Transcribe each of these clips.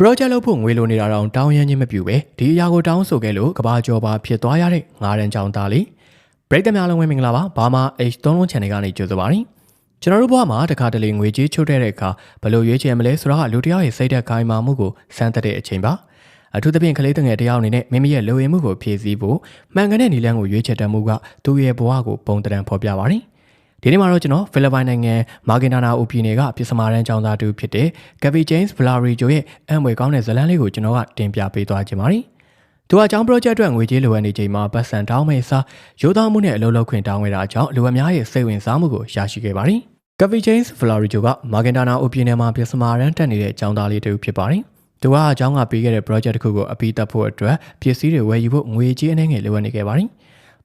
project လုပ်ဖို့ငွေလိုနေတာတော့တောင်းရမ်းခြင်းမပြုပဲဒီအရာကိုတောင်းဆိုခဲ့လို့ကဘာကျော်ပါဖြစ်သွားရတဲ့ငါးရန်ချောင်းသားလေး break တများလုံးဝင်မင်္ဂလာပါဘာမာ H3 လုံး channel ကနေကြိုဆိုပါရစေကျွန်တော်တို့ဘဝမှာတစ်ခါတလေငွေကြေးချို့တဲ့တဲ့အခါဘယ်လိုရွေးချယ်မလဲဆိုတော့လူတစ်ယောက်ရဲ့စိတ်သက်ခိုင်းမာမှုကိုစမ်းသပ်တဲ့အချိန်ပါအထူးသဖြင့်ကလေးငယ်တစ်ယောက်အနေနဲ့မိမိရဲ့လိုရင်းမှုကိုဖြည့်ဆည်းဖို့မှန်ကန်တဲ့နည်းလမ်းကိုရွေးချယ်တတ်မှုကသူ့ရဲ့ဘဝကိုပုံတံဖော်ပြပါတယ် ဒီနေ့မှာတော့ကျွန်တော်ဖိလစ်ပိုင်နိုင်ငံမာဂင်နာနာအိုပြည်နယ်ကပြည်စမာရန်ကျောင်းသားတူဖြစ်တဲ့ Gabby James Vlario ရဲ့အံ့ဖွယ်ကောင်းတဲ့ဇာတ်လမ်းလေးကိုကျွန်တော်ကတင်ပြပေးသွားခြင်းပါတယ်။သူကအကြောင်း project အတွက်ငွေကြေးလိုအပ်နေချိန်မှာပတ်စံတောင်းမဲ့စားရိုးသားမှုနဲ့အလုပ်လုပ်ခွင့်တောင်းခဲ့တာကြောင့်လူအများရဲ့စိတ်ဝင်စားမှုကိုရရှိခဲ့ပါတယ်။ Gabby James Vlario ကမာဂင်နာနာအိုပြည်နယ်မှာပြည်စမာရန်တက်နေတဲ့ကျောင်းသားလေးတူဖြစ်ပါတယ်။သူကအကြောင်းကပေးခဲ့တဲ့ project တစ်ခုကိုအပြီးသတ်ဖို့အတွက်ပစ္စည်းတွေဝယ်ယူဖို့ငွေကြေးအနေငယ်လိုအပ်နေခဲ့ပါတယ်။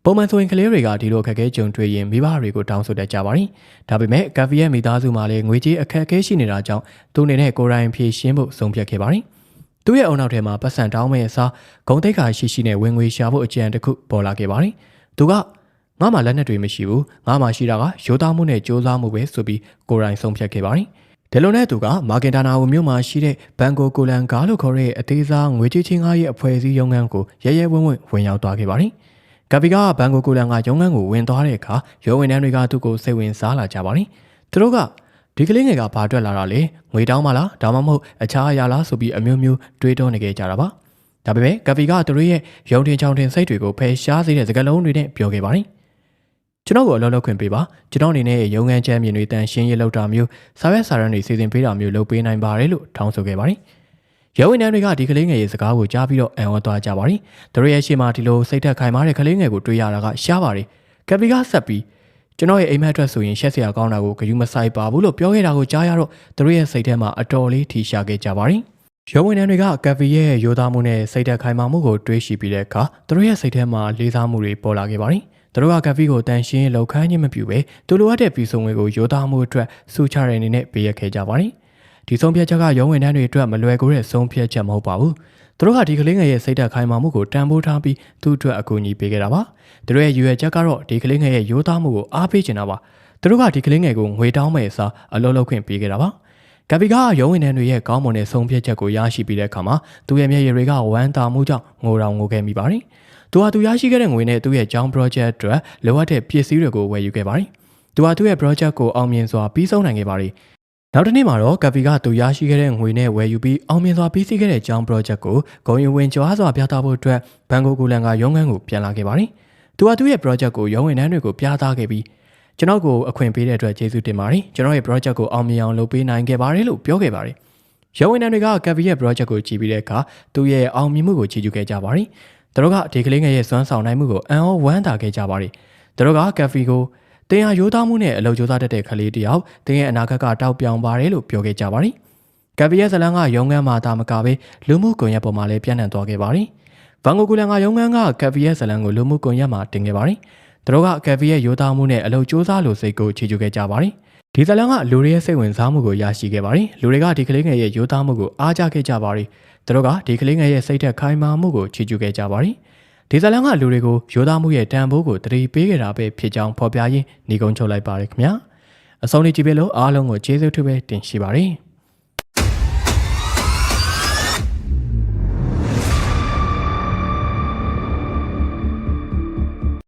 ပုံမှန်ဆိုရင်ကလေးတွေကဒီလိုအခက်အခဲကြုံတွေ့ရင်မိဘတွေကိုတောင်းဆိုတတ်ကြပါတယ်။ဒါပေမဲ့ကဗီရဲ့မိသားစုမှာလည်းငွေကြေးအခက်အခဲရှိနေတာကြောင့်သူအနေနဲ့ကိုယ်တိုင်ဖြေရှင်းဖို့ဆုံးဖြတ်ခဲ့ပါတယ်။သူ့ရဲ့အုံနောက်ထဲမှာပတ်စံတောင်းမဲ့အစားဂုံတိတ်ခါရှိရှိနဲ့ဝင်ငွေရှာဖို့အကြံတစ်ခုပေါ်လာခဲ့ပါတယ်။သူကငါမှလက်နက်တွေမရှိဘူး။ငါမှရှိတာကရိုးသားမှုနဲ့ကြိုးစားမှုပဲဆိုပြီးကိုယ်တိုင်ဆုံးဖြတ်ခဲ့ပါတယ်။ဒီလိုနဲ့သူကမာကင်တာနာဝမြို့မှာရှိတဲ့ဘန်ကိုကိုလန်ကာလို့ခေါ်တဲ့အသေးစားငွေကြေးချင်းကားရဲ့အဖွဲ့အစည်းရုံးခန်းကိုရဲရဲဝံ့ဝံ့ဝင်ရောက်သွားခဲ့ပါတယ်။ ဂဗီကဘန်ကိုကိုလန်ကရုံးခန်းကိုဝင်သွားတဲ့အခါရုံးဝန်ထမ်းတွေကသူ့ကိုစိတ်ဝင်စားလာကြပါတယ်။သူတို့ကဒီကလေးငယ်ကဘာအတွက်လာတာလဲငွေတောင်းမလားဒါမှမဟုတ်အခြားအရာလားဆိုပြီးအမျိုးမျိုးတွေးတောနေကြကြတာပါ။ဒါပေမဲ့ဂဗီကသူတို့ရဲ့ရုံတင်ချောင်းတင်စိတ်တွေကိုဖယ်ရှားစေတဲ့စကားလုံးတွေနဲ့ပြောခဲ့ပါတယ်။ကျွန်တော်ကိုအလုပ်လုပ်ခွင့်ပေးပါကျွန်တော်အနေနဲ့ရုံငန်းချမ်းမြေတွေတန်ရှင်းရေးလုပ်တာမျိုးစာရွက်စာတမ်းတွေစီစဉ်ပေးတာမျိုးလုပ်ပေးနိုင်ပါတယ်လို့ထောင်းဆိုခဲ့ပါတယ် ရဲဝင်နှန်းတွေကဒီကလေးငယ်ရဲ့စကားကိုကြားပြီးတော့အံ့ဩသွားကြပါတယ်သူတို့ရဲ့ရှေ့မှာဒီလိုစိတ်သက်ခိုင်မာတဲ့ကလေးငယ်ကိုတွေ့ရတာကရှားပါတယ်ကပီကဆက်ပြီးကျွန်တော်ရဲ့အိမ်မက်အတွက်ဆိုရင်ရှက်စရာကောင်းတာကိုဂယုမဆိုင်ပါဘူးလို့ပြောခဲ့တာကိုကြားရတော့သူတို့ရဲ့စိတ်ထဲမှာအတော်လေးထီရှာခဲ့ကြပါတယ်ရုံးဝင်နှန်းတွေကကပီရဲ့ရိုးသားမှုနဲ့စိတ်သက်ခိုင်မာမှုကိုတွေးရှိပြီးတဲ့အခါသူတို့ရဲ့စိတ်ထဲမှာလေးစားမှုတွေပေါ်လာခဲ့ပါတယ်။သူတို့ကကဖီကိုတန်ရှင်းလောက်ခန်းခြင်းမပြုဘဲသူလိုအပ်တဲ့ပြည်စုံငွေကိုရိုးသားမှုအတွက်စူချတဲ့အနေနဲ့ပေးရခဲ့ကြပါတယ်။ ဒီဆုံးဖြတ်ချက်ကရုံးဝင်တန်းတွေအတွက်မလွယ်ကူတဲ့ဆုံးဖြတ်ချက်မဟုတ်ပါဘူး။သူတို့ကဒီကလေးငယ်ရဲ့စိတ်ဓာတ်ခိုင်မာမှုကိုတန်ဖိုးထားပြီးသူ့အတွက်အကူအညီပေးခဲ့တာပါ။သူတို့ရဲ့ရွယ်ချက်ကတော့ဒီကလေးငယ်ရဲ့ရိုးသားမှုကိုအားပေးချင်တာပါ။သူတို့ကဒီကလေးငယ်ကိုငွေတောင်းမဲ့အစားအလုပ်လုပ်ခွင့်ပေးခဲ့တာပါ။ကပီကရုံးဝင်တန်းတွေရဲ့ကောင်းမွန်တဲ့ဆုံးဖြတ်ချက်ကိုရရှိပြီးတဲ့အခါမှာသူ့ရဲ့မျက်ရည်တွေကဝမ်းသာမှုကြောင့်ငိုတောင်ငိုခဲ့မိပါတယ်။သူဟာသူရရှိခဲ့တဲ့ငွေနဲ့သူ့ရဲ့ကျောင်း project အတွက်လိုအပ်တဲ့ပစ္စည်းတွေကိုဝယ်ယူခဲ့ပါတယ်။သူဟာသူ့ရဲ့ project ကိုအောင်မြင်စွာပြီးဆုံးနိုင်ခဲ့ပါတယ်။ နောက်တစ်နေ့မှာတော့ကပီကသူရရှိခဲ့တဲ့ငွေနဲ့ဝယ်ယူပြီးအောင်မြင်စွာပြီးစီးခဲ့တဲ့ကျောင်း project ကိုဂုံယူဝင်ကြွားစွာပြသဖို့အတွက်ဘန်ကိုကူလန်ကရုံးခန်းကိုပြန်လာခဲ့ပါတယ်။သူဟာသူ့ရဲ့ project ကိုရုံးဝင်နှန်းတွေကိုပြသခဲ့ပြီးကျွန်တော်ကိုအခွင့်ပေးတဲ့အတွက်ကျေးဇူးတင်ပါတယ်။ကျွန်တော်ရဲ့ project ကိုအောင်မြင်အောင်လုပ်ပေးနိုင်ခဲ့ပါတယ်လို့ပြောခဲ့ပါတယ်။ရုံးဝင်နှန်းတွေကကပီရဲ့ project ကိုကြည့်ပြီးတဲ့အခါသူ့ရဲ့အောင်မြင်မှုကိုချီးကျူးခဲ့ကြပါတယ်။သူတို့ကဒီကလေးငယ်ရဲ့စွမ်းဆောင်နိုင်မှုကိုအံ့ဩဝမ်းသာခဲ့ကြပါတယ်။သူတို့ကကက်ဖီကို တင်ဟာရိုးသားမှုနဲ့အလုပ်ကြိုးစားတတ်တဲ့ကလေးတစ်ယောက်တင်ရဲ့အနာဂတ်ကတောက်ပြောင်ပါတယ်လို့ပြောခဲ့ကြပါတယ်။ကက်ဖီရဲ့ဇလန်ကရုံငန်းမှာတာမကပဲလူမှုကွန်ရက်ပေါ်မှာလည်းပြန့်နှံ့သွားခဲ့ပါတယ်။ဗန်ကိုကူလန်ကရုံငန်းကကက်ဖီရဲ့ဇလန်ကိုလူမှုကွန်ရက်မှာတင်ခဲ့ပါတယ်။သူတို့ကကက်ဖီရဲ့ရိုးသားမှုနဲ့အလုပ်ကြိုးစားလို့စိတ်ကိုချီးကျူးခဲ့ကြပါတယ်။ဒီဇလန်ကလူတွေရဲ့စိတ်ဝင်စားမှုကိုရရှိခဲ့ပါတယ်။လူတွေကဒီကလေးငယ်ရဲ့ရိုးသားမှုကိုအားကျခဲ့ကြပါတယ်။သူတို့ကဒီကလေးငယ်ရဲ့စိတ်သက်ခိုင်မာမှုကိုချီးကျူးခဲ့ကြပါတယ်။ ဒီဇလန်ကလူတွေကိုရိုးသားမှုရဲ့တန်ဖိုးကိုတတိပေးခဲ့တာပဲဖြစ်ကြောင်းဖော်ပြရင်းညီကုန်းချုပ်လိုက်ပါရခင်ဗျာ။အဆုံးလေးကြည့်ပြလို့အားလုံးကိုကျေးဇူးထူးပဲတင်ရှိပါတယ်။